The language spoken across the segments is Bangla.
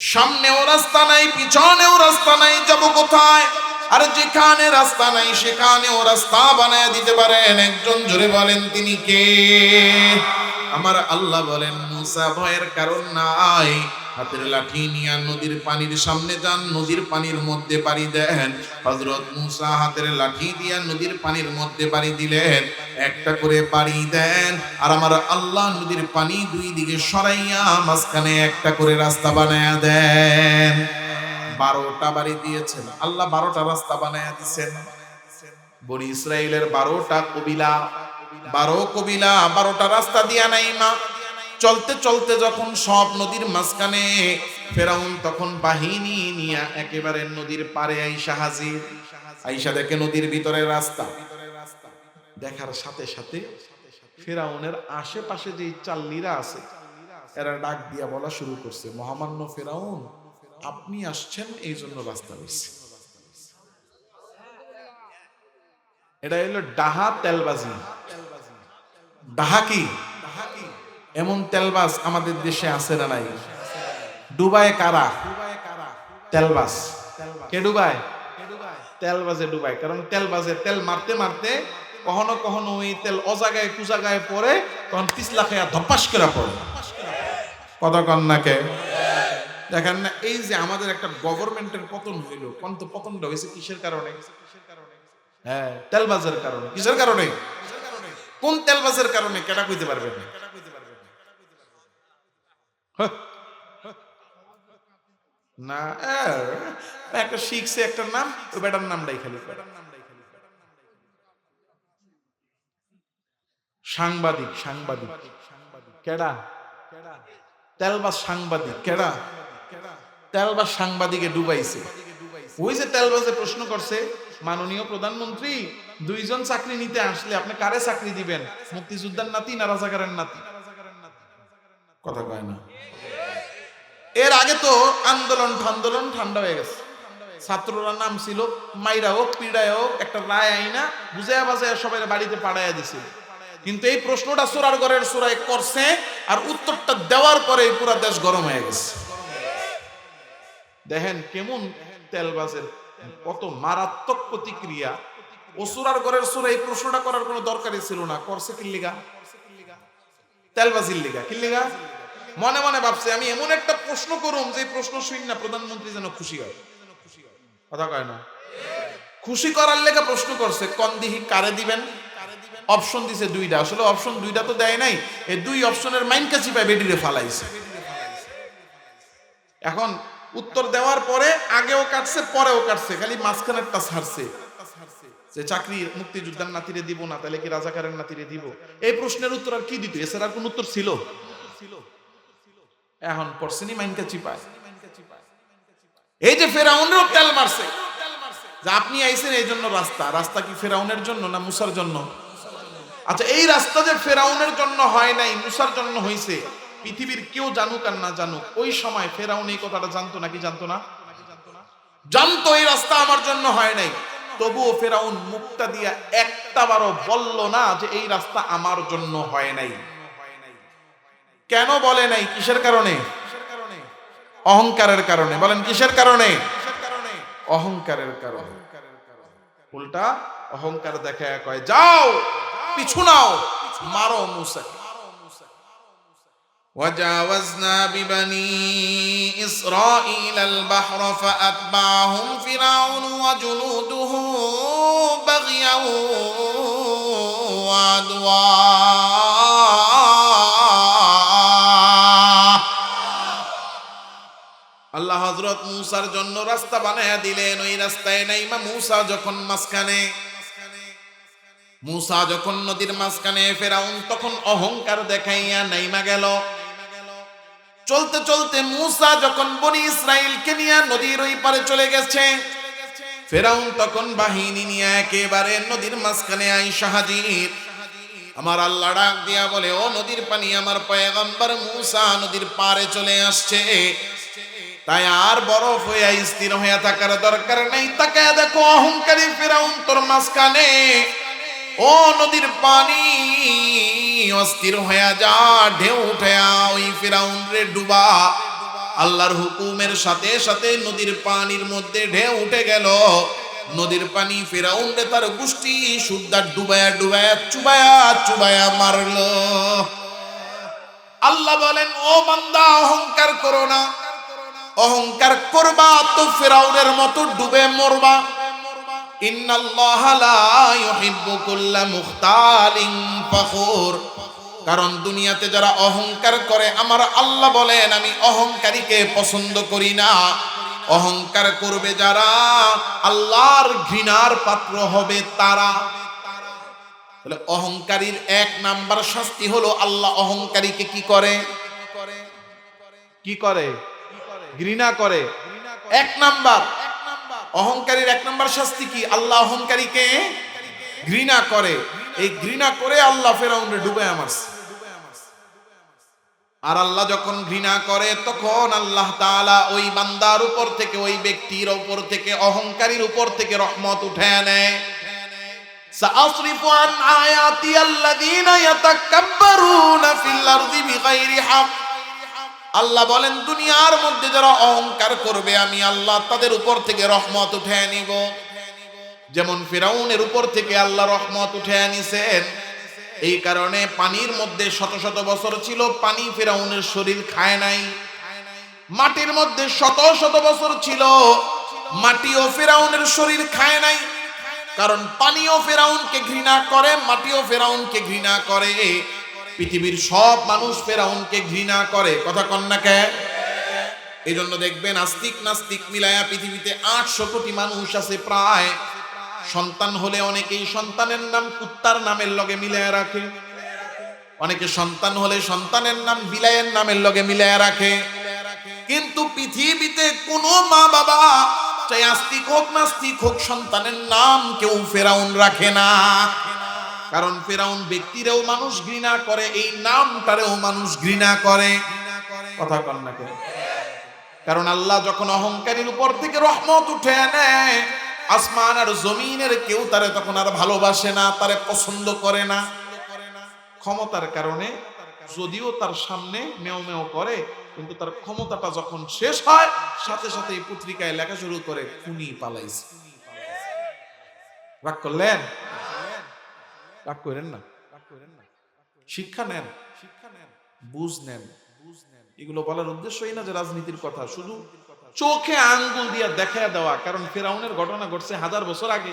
সামনেও রাস্তা নাই, পিছনেও রাস্তা নাই, যাব কোথায়? আর যেখানে রাস্তা নাই, সেখানেও রাস্তা বানায় দিতে পারেন। একজন জোরে বলেন, তিনি কে? আমার আল্লাহ বলেন, মুসা ভয়ের কারণ নাই। হাতের লাঠি নিয়ে নদীর পানির সামনে যান, নদীর পানির মধ্যে পাড়ি দেন। হজরত মুসা হাতের লাঠি দিয়া নদীর পানির মধ্যে পাড়ি দিলেন, একটা করে পাড়ি দেন। আর আমার আল্লাহ নদীর পানি দুই দিকে সরাইয়া মাঝখানে একটা করে রাস্তা বানায়া দেন। বারোটা বাড়ি দিয়েছেন। আল্লাহ বারোটা রাস্তা বানায়া দিছেন। বনি ইসরায়েলের বারোটা কবিলা, বারো কবিলা, বারোটা রাস্তা দিয়া নাই মা। চলতে চলতে যখন সব নদীর মাঝখানে ফেরাউন তখন বাহিনী নিয়ে একেবারে নদীর পারে আইসা হাজির। আইসা দেখে নদীর ভিতরে রাস্তা। দেখার সাথে সাথে ফেরাউনের আশেপাশে যে চাল্লিরা আছে, এরা ডাক দিয়া বলা শুরু করছে, মহামান্য ফেরাউন, আপনি আসছেন, এই জন্য রাস্তা হয়েছে এটা হলো ডাহা তেলবাজি। ডাহা কি? এমন তেলবাস আমাদের দেশে আছে না নাই? ডুবায় কারা? তেলবাস। কে ডুবায় তেলবাজে ডুবায় কারণ তেলবাজে তেল মারতে মারতে কখনো কখনো ওই তেল অজাগায় কুজাগায় পড়ে, তখন পিছলা খেয়া ধপাস করে পড়ে। কত কন্যাকে দেখেন না, এই যে আমাদের একটা গভর্নমেন্টের পতন হইল কন্ত পতনটা হয়েছে কিসের কারণে? হ্যাঁ তেলবাজের কারণে। কিসের কারণে? কোন তেলবাজের কারণে? কেটা কইতে পারবে না। না একটা শিখছে একটা নাম, ওই বেটার নামটাই খালি সাংবাদিক সাংবাদিক। কেডা? তেলবাজ সাংবাদিক, কেডা? তেলবাজ সাংবাদিকে ডুবাইছে। ওই যে তেলবাজে প্রশ্ন করছে, মাননীয় প্রধানমন্ত্রী, দুইজন চাকরি নিতে আসলে আপনি কারে চাকরি দিবেন? মুক্তিযোদ্ধার নাতি না রাজাকারের নাতি? কথা কয় না। এর আগে তো আন্দোলন আন্দোলন ঠান্ডা হয়ে গেছে। ছাত্ররা নাম ছিল, মাইরা হোক, পিড়ায় হোক, একটা রায় আইনা, বুঝাইয়া বাজায় সবাই বাড়িতে পাঠাইয়া দিছিল কিন্তু এই প্রশ্নটা সোরার ঘরের সোরায় করছে আর উত্তরটা দেওয়ার পরে পুরো দেশ গরম হয়ে গেছে। দেখেন কেমন তেলবাজের কত মারাত্মক প্রতিক্রিয়া। অসুরার ঘরের সুরা এই প্রশ্নটা করার কোনো দরকারই ছিল না। করছে কিল্লিগা? তেলবাজির লিগা। কিল্লিগা? মনে মনে ভাবছে, আমি এমন একটা প্রশ্ন করুম, যে প্রশ্ন শুন না, প্রধানমন্ত্রী যেন খুশি হয়। কথা কয় না? খুশি করার লেগে প্রশ্ন করছে, কোন দিহি কারে দিবেন? অপশন দিছে দুইটা। আসলে অপশন দুইটা তো দেয় নাই। এই দুই অপশনের মাইন কাছি পায় বেডিরে ফালাইছে। এখন উত্তর দেওয়ার পরে আগেও কাটছে, পরেও কাটছে, খালি মাঝখানেরটা ছাড়ছে। যে চাকরি মুক্তিযোদ্ধার নাতিরে দিব না, তাহলে কি রাজাকারের নাতিরে দিব? এই প্রশ্নের উত্তর আর কি দিত? এছাড়া কোন উত্তর ছিল? এখন পড়ছেনি মাইনকা চিপায়। এই যে ফেরাউনেরও তেল মারছে। যে আপনি আইছেন এই জন্য রাস্তা। রাস্তা কি ফেরাউনের জন্য না মুসার জন্য? আচ্ছা এই রাস্তা যে ফেরাউনের জন্য হয় নাই, মুসার জন্য হইছে, পৃথিবীর কেউ জানুক আর না জানুক, ওই সময় ফেরাউন এই কথাটা জানতো নাকি জানতো না? জানতো এই রাস্তা আমার জন্য হয় নাই। তবুও ফেরাউন মুখটা দিয়া একটা বারও বলল না যে এই রাস্তা আমার জন্য হয় নাই। কেন বলে নাই কিসের কারণে অহংকারের কারণে বলেন কিসের কারণে অহংকারের কারণে উল্টা অহংকার দেখা কয় যাও পিছু নাও মারো মুসাকে وجاوزنا ببني إسرائيل البحر فأتبعهم فرعون وجنوده بغيا وعدوا মুসার জন্য রাস্তা বানায়া দিলেন, ওই রাস্তায় নাইমা মুসা যখন মাঝখানে, মুসা যখন নদীর মাঝখানে ফেরাউন তখন অহংকার দেখাইয়া নাইমা গেল। চলতে চলতে মুসা যখন বনি ইসরায়েলকে নিয়ে নদীর ওই পারে চলে গেছে, ফেরাউন তখন বাহিনী নিয়ে একেবারে নদীর মাঝখানে আই শাহাজির আমার আল্লাহ ডাক দিয়া বলে, ও নদীর পানি, আমার পয়গম্বর মুসা নদীর পারে চলে আসছে। তাই আর বরফ হইয়া স্থির হইয়া থাকার দরকার নেই। তাকে দেখো অহংকারী ফেরাউন তোর মাঝখানে। ও নদীর পানি অস্থির হইয়া যা, ঢেউ উঠেয়া ওই ফেরাউন রে ডুবা। আল্লাহর হুকুমের সাথে সাথে নদীর পানির মধ্যে ঢেউ উঠে গেল। নদীর পানি ফেরাউন্ডে তার গোষ্ঠী সুদ্দার ডুবায়া ডুবায়া চুবায়া চুবায়া মারলো। আল্লাহ বলেন, ও বান্দা, অহংকার করো না। অহংকার করবা তো ফেরাউনের মতো ডুবে মরবা। কারণ দুনিয়াতে যারা অহংকার করে, আমার আল্লাহ বলেন, আমি অহংকারীকে পছন্দ করি না। অহংকার করবে যারা, আল্লাহর ঘৃণার পাত্র হবে তারা। অহংকারীর এক নাম্বার শাস্তি হলো আল্লাহ অহংকারীকে কি করে? কি করে? ঘৃণা করে এক নাম্বার অহংকারীর এক নাম্বার শাস্তি কি আল্লাহ অহংকারীকে ঘৃণা করে এই ঘৃণা করে আল্লাহ ফেরাউন্ডে ডুবে আমারছে আর আল্লাহ যখন ঘৃণা করে তখন আল্লাহ তাআলা ওই বান্দার উপর থেকে ওই ব্যক্তির উপর থেকে অহংকারীর উপর থেকে রহমত উঠে নেয় سأصرف عن آياتي الذين يتكبرون في الأرض بغير حق আল্লাহ বলেন, দুনিয়ার মধ্যে যারা অহংকার করবে, আমি আল্লাহ তাদের উপর থেকে রহমত উঠে নিব। যেমন ফেরাউনের উপর থেকে আল্লাহ রহমত উঠে আনিছেন এই কারণে পানির মধ্যে শত শত বছর ছিল, পানি ফেরাউনের শরীর খায় নাই। মাটির মধ্যে শত শত বছর ছিল মাটি ও ফেরাউনের শরীর খায় নাই। কারণ পানিও ফেরাউনকে ঘৃণা করে, মাটিও ফেরাউনকে ঘৃণা করে। পৃথিবীর সব মানুষ ফেরাউনকে ঘৃণা করে। কথা কন্যাকে এই জন্য দেখবেন আস্তিক নাস্তিক মিলায়া পৃথিবীতে আটশো কোটি মানুষ আছে প্রায়। সন্তান হলে অনেকেই সন্তানের নাম কুত্তার নামের লগে মিলায়া রাখে। অনেকে সন্তান হলে সন্তানের নাম বিলায়ের নামের লগে মিলায়া রাখে। কিন্তু পৃথিবীতে কোনো মা বাবা চাই আস্তিক হোক নাস্তিক হোক, সন্তানের নাম কেউ ফেরাউন রাখে না। কারণ ফেরাউন ব্যক্তিরেও মানুষ ঘৃণা করে, এই নামটারেও মানুষ ঘৃণা করে। কথা কন না? কারণ আল্লাহ যখন অহংকারীর উপর থেকে রহমত উঠে নেয় আসমান আর জমিনের কেউ তারে তখন আর ভালোবাসে না, তারে পছন্দ করে না। ক্ষমতার কারণে যদিও তার সামনে মেও মেও করে, কিন্তু তার ক্ষমতাটা যখন শেষ হয়, সাথে সাথে এই পত্রিকায় লেখা শুরু করে, খুনি পালাইছে। রাগ করলেন? রাগ করেন না। শিক্ষা নেন শিক্ষা নেন বুঝ নেন। এগুলো বলার উদ্দেশ্যই না যে রাজনীতির কথা, শুধু চোখে আঙ্গুল দেখা দেওয়া, কারণ ফেরাউনের ঘটনা ঘটছে হাজার বছর আগে।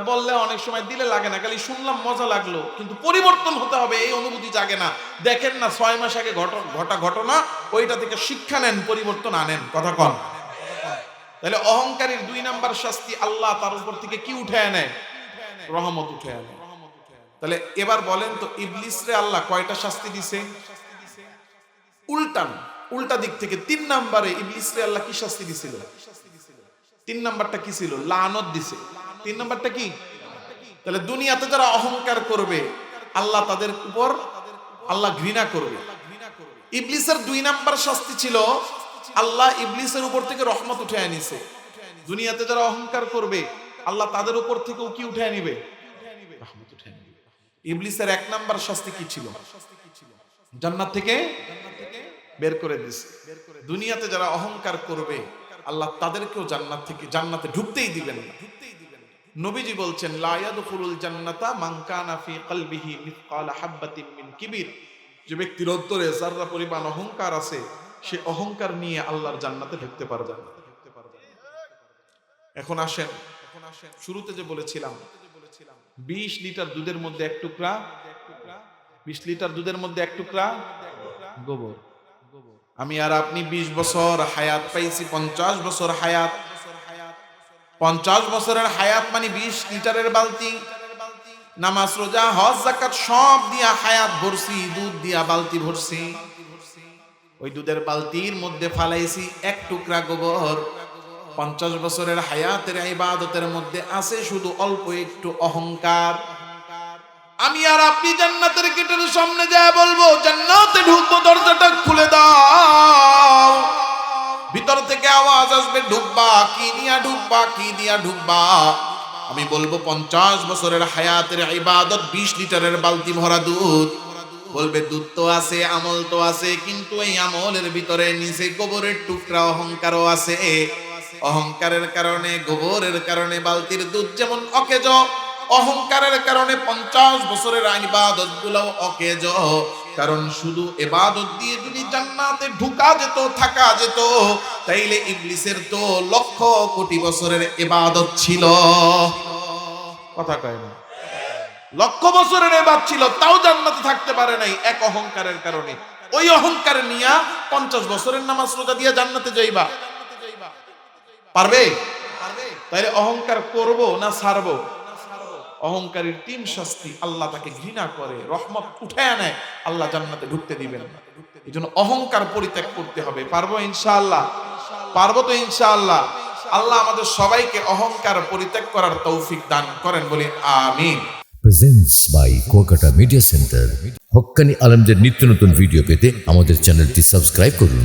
বললে অনেক সময় দিলে লাগে না, খালি শুনলাম মজা লাগল, কিন্তু পরিবর্তন হতে হবে, এই অনুভূতি জাগে না। দেখেন না ছয় মাস আগে ঘট- ঘটা ঘটনা, ওইটা থেকে শিক্ষা নেন, পরিবর্তন আনেন, কথা কন। তাহলে অহংকারীর দুই নাম্বার শাস্তি আল্লাহ তার উপর থেকে কি উঠে নেয়? রহমত উঠে আনে তাহলে এবার বলেন তো ইবলিসরে আল্লাহ কয়টা শাস্তি দিছে? উল্টান, উল্টা দিক থেকে তিন নাম্বারে ইবলিসরে আল্লাহ কি শাস্তি দিছিল? তিন নাম্বারটা কি ছিল? লানত দিছে। তিন নাম্বারটা কি? তাহলে দুনিয়াতে যারা অহংকার করবে, আল্লাহ তাদের উপর আল্লাহ ঘৃণা করবে। ইবলিসের দুই নাম্বার শাস্তি ছিল, আল্লাহ ইবলিসের উপর থেকে রহমত উঠে আনিছে। দুনিয়াতে যারা অহংকার করবে, আল্লাহ তাদের উপর থেকেও কি উঠে আনিবে রহমত উঠে ইবলিসের এক নাম্বার শাস্তি কি ছিল? জান্নাত থেকে বের করে দিছে। দুনিয়াতে যারা অহংকার করবে, আল্লাহ তাদেরকেও জান্নাত থেকে, জান্নাতে ঢুকতেই দিবেন না। নবীজি বলছেন, লা ইয়াদখুলুল জান্নাতা মান কানা ফি কলবিহি মিসকালা হাববাতিন মিন কিবির। যে ব্যক্তির অন্তরে যাররা পরিমাণ অহংকার আছে, সে অহংকার নিয়ে আল্লাহর জান্নাতে ঢুকতে পারবে না। এখন আসেন এখন আসেন শুরুতে যে বলেছিলাম বিশ লিটার দুধের মধ্যে এক টুকরা, বিশ লিটার দুধের মধ্যে এক টুকরা গোবর। আমি আর আপনি বিশ বছর হায়াত পাইছি, পঞ্চাশ বছর হায়াত। পঞ্চাশ বছরের হায়াত মানে বিশ লিটারের বালতি। নামাজ, রোজা, হজ জাকাত সব দিয়া হায়াত ভরছি, দুধ দিয়া বালতি ভরছি। ওই দুধের বালতির মধ্যে ফালাইছি এক টুকরা গোবর। পঞ্চাশ বছরের হায়াতের ইবাদতের মধ্যে আছে শুধু অল্প একটু অহংকার। আমি আর আপনি জান্নাতের গেটের সামনে যায় বলব, জান্নাতে ঢুকবো, দরজাটা খুলে দাও। ভিতর থেকে আওয়াজ আসবে, ঢুকবা, কি দিয়া ঢুকবা, কি দিয়া ঢুকবা? আমি বলব, পঞ্চাশ বছরের হায়াতের ইবাদত, বিশ লিটারের বালতি ভরা দুধ। বলবে, দুধ তো আছে, আমল তো আছে, কিন্তু এই আমলের ভিতরে নিচে গোবরের টুকরা অহংকারও আছে। অহংকারের কারণে, গোবরের কারণে, বালতির দুধ যেমন অকেজ, অহংকারের কারণে পঞ্চাশ বছরের ইবাদতগুলো অকেজ। কারণ শুধু এবাদত দিয়ে যদি জান্নাতে ঢুকা যেত, থাকা যেত, তাইলে ইবলিসের তো লক্ষ কোটি বছরের এবাদত ছিল। কথা কয় না? লক্ষ বছরের এবাদ ছিল, তাও জান্নাতে থাকতে পারে নাই এক অহংকারের কারণে। ওই অহংকার নিয়া পঞ্চাশ বছরের নামাজ রোজা দিয়ে জান্নাতে যাইবা। পারবে? তাইলে অহংকার করব না ছাড়বো? অহংকারীর তিন শাস্তি আল্লাহ তাকে ঘৃণা করে রহমত উঠায় নেয় আল্লাহ জান্নাতে ঢুকতে দিবেন। না এই জন্য অহংকার পরিত্যাগ করতে হবে। পারব ইনশাআল্লাহ? পারব তো ইনশাআল্লাহ। আল্লাহ আমাদের সবাইকে অহংকার পরিত্যাগ করার তৌফিক দান করেন বলে আমিন। Presents by Kuakata media centre হক্কানি আলমদের নিত্য নতুন ভিডিও পেতে আমাদের চ্যানেলটি সাবস্ক্রাইব করুন।